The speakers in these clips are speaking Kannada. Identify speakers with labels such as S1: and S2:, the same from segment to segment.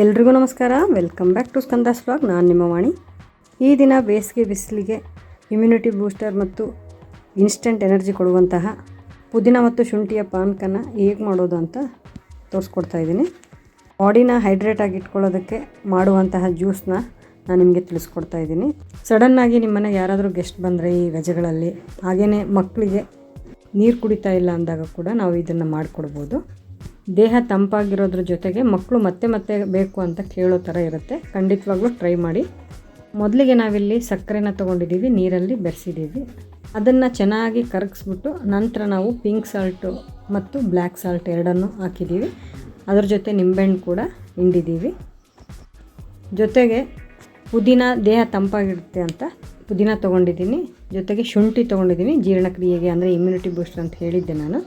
S1: ಎಲ್ರಿಗೂ ನಮಸ್ಕಾರ. Welcome back to Skanda's blog ನಾನು ನಿಮ್ಮ ವಾಣಿ. ಈ ದಿನ ಬೇಸಿಗೆ ಬಿಸಿಲಿಗೆ ಇಮ್ಯುನಿಟಿ ಬೂಸ್ಟರ್ ಮತ್ತು ಇನ್ಸ್ಟೆಂಟ್ ಎನರ್ಜಿ ಕೊಡುವಂತಹ ಪುದೀನ ಮತ್ತು ಶುಂಠಿಯ ಪಾನಕನ ಹೇಗೆ ಮಾಡೋದು ಅಂತ ತೋರಿಸ್ಕೊಡ್ತಾ ಇದ್ದೀನಿ. ಬಾಡಿನ ಹೈಡ್ರೇಟ್ ಆಗಿ ಇಟ್ಕೊಳ್ಳೋದಕ್ಕೆ ಮಾಡುವಂತಹ ಜ್ಯೂಸ್ನ ನಾನು ನಿಮಗೆ ತಿಳಿಸ್ಕೊಡ್ತಾ ಇದ್ದೀನಿ. ಸಡನ್ನಾಗಿ ನಿಮ್ಮನೆ ಯಾರಾದರೂ ಗೆಸ್ಟ್ ಬಂದರೆ ಈ ರಜೆಗಳಲ್ಲಿ ಹಾಗೆಯೇ ಮಕ್ಕಳಿಗೆ ನೀರು ಕುಡಿತಾ ಇಲ್ಲ ಅಂದಾಗ ಕೂಡ ನಾವು ಇದನ್ನು ಮಾಡಿಕೊಡ್ಬೋದು. ದೇಹ ತಂಪಾಗಿರೋದ್ರ ಜೊತೆಗೆ ಮಕ್ಕಳು ಮತ್ತೆ ಮತ್ತೆ ಬೇಕು ಅಂತ ಕೇಳೋ ಥರ ಇರುತ್ತೆ. ಖಂಡಿತವಾಗ್ಲೂ ಟ್ರೈ ಮಾಡಿ. ಮೊದಲಿಗೆ ನಾವಿಲ್ಲಿ ಸಕ್ಕರೆನ ತೊಗೊಂಡಿದ್ದೀವಿ ನೀರಲ್ಲಿ ಬೆರೆಸಿದ್ದೀವಿ ಅದನ್ನು ಚೆನ್ನಾಗಿ ಕರಗಿಸ್ಬಿಟ್ಟು ನಂತರ ನಾವು ಪಿಂಕ್ ಸಾಲ್ಟು ಮತ್ತು ಬ್ಲ್ಯಾಕ್ ಸಾಲ್ಟ್ ಎರಡನ್ನು ಹಾಕಿದ್ದೀವಿ ಅದ್ರ ಜೊತೆ ನಿಂಬೆಹಣ್ಣು ಕೂಡ ಹಿಂಡಿದ್ದೀವಿ ಜೊತೆಗೆ ಪುದೀನ ದೇಹ ತಂಪಾಗಿರುತ್ತೆ ಅಂತ ಪುದೀನ ತೊಗೊಂಡಿದ್ದೀನಿ. ಜೊತೆಗೆ ಶುಂಠಿ ತೊಗೊಂಡಿದ್ದೀನಿ, ಜೀರ್ಣಕ್ರಿಯೆಗೆ ಅಂದರೆ ಇಮ್ಯುನಿಟಿ ಬೂಸ್ಟರ್ ಅಂತ ಹೇಳಿದ್ದೆ ನಾನು.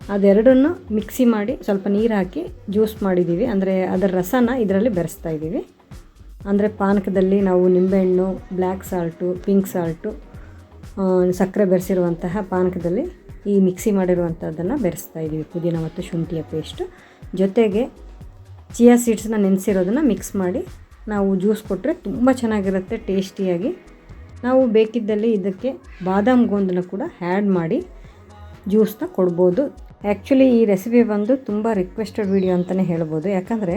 S1: ಅದೆರಡನ್ನು ಮಿಕ್ಸಿ ಮಾಡಿ ಸ್ವಲ್ಪ ನೀರು ಹಾಕಿ ಜ್ಯೂಸ್ ಮಾಡಿದ್ದೀವಿ ಅಂದರೆ ಅದರ ರಸನ ಇದರಲ್ಲಿ ಬೆರೆಸ್ತಾ ಇದ್ದೀವಿ ಅಂದರೆ ಪಾನಕದಲ್ಲಿ ನಾವು ನಿಂಬೆಹಣ್ಣು, ಬ್ಲ್ಯಾಕ್ ಸಾಲ್ಟು, ಪಿಂಕ್ ಸಾಲ್ಟು ಸಕ್ಕರೆ ಬೆರೆಸಿರುವಂತಹ ಪಾನಕದಲ್ಲಿ ಈ ಮಿಕ್ಸಿ ಮಾಡಿರುವಂಥದ್ದನ್ನು ಬೆರೆಸ್ತಾ ಇದ್ದೀವಿ ಪುದೀನ ಮತ್ತು ಶುಂಠಿಯ ಪೇಸ್ಟು. ಜೊತೆಗೆ ಚಿಯಾ ಸೀಡ್ಸ್ನ ನೆನೆಸಿರೋದನ್ನು ಮಿಕ್ಸ್ ಮಾಡಿ ನಾವು ಜ್ಯೂಸ್ ಕೊಟ್ಟರೆ ತುಂಬ ಚೆನ್ನಾಗಿರುತ್ತೆ, ಟೇಸ್ಟಿಯಾಗಿ. ನಾವು ಬೇಕಿದ್ದಲ್ಲಿ ಇದಕ್ಕೆ ಬಾದಾಮ್ ಗೋಂದನ್ನು ಕೂಡ ಆ್ಯಡ್ ಮಾಡಿ ಜ್ಯೂಸ್ನ ಕೊಡ್ಬೋದು. ಆ್ಯಕ್ಚುಲಿ ಈ ರೆಸಿಪಿ ಬಂದು ತುಂಬ ರಿಕ್ವೆಸ್ಟೆಡ್ ವಿಡಿಯೋ ಅಂತಲೇ ಹೇಳ್ಬೋದು. ಯಾಕಂದರೆ,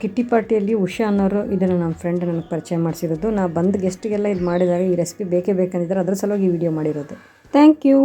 S1: ಕಿಟ್ಟಿ ಪಾರ್ಟಿಯಲ್ಲಿ ಉಷಾ ಅನ್ನೋರು ಇದನ್ನು ನಮ್ಮ ಫ್ರೆಂಡ್ ನನಗೆ ಪರಿಚಯ ಮಾಡಿಸಿರೋದು. ನಾ ಬಂದ ಗೆಸ್ಟಿಗೆಲ್ಲ ಇದು ಮಾಡಿದಾಗ ಈ ರೆಸಿಪಿ ಬೇಕೇ ಬೇಕಂದಿದ್ದಾರೆ ಅದ್ರ ಸಲುವಾಗಿ ಈ ವಿಡಿಯೋ ಮಾಡಿರೋದು. Thank you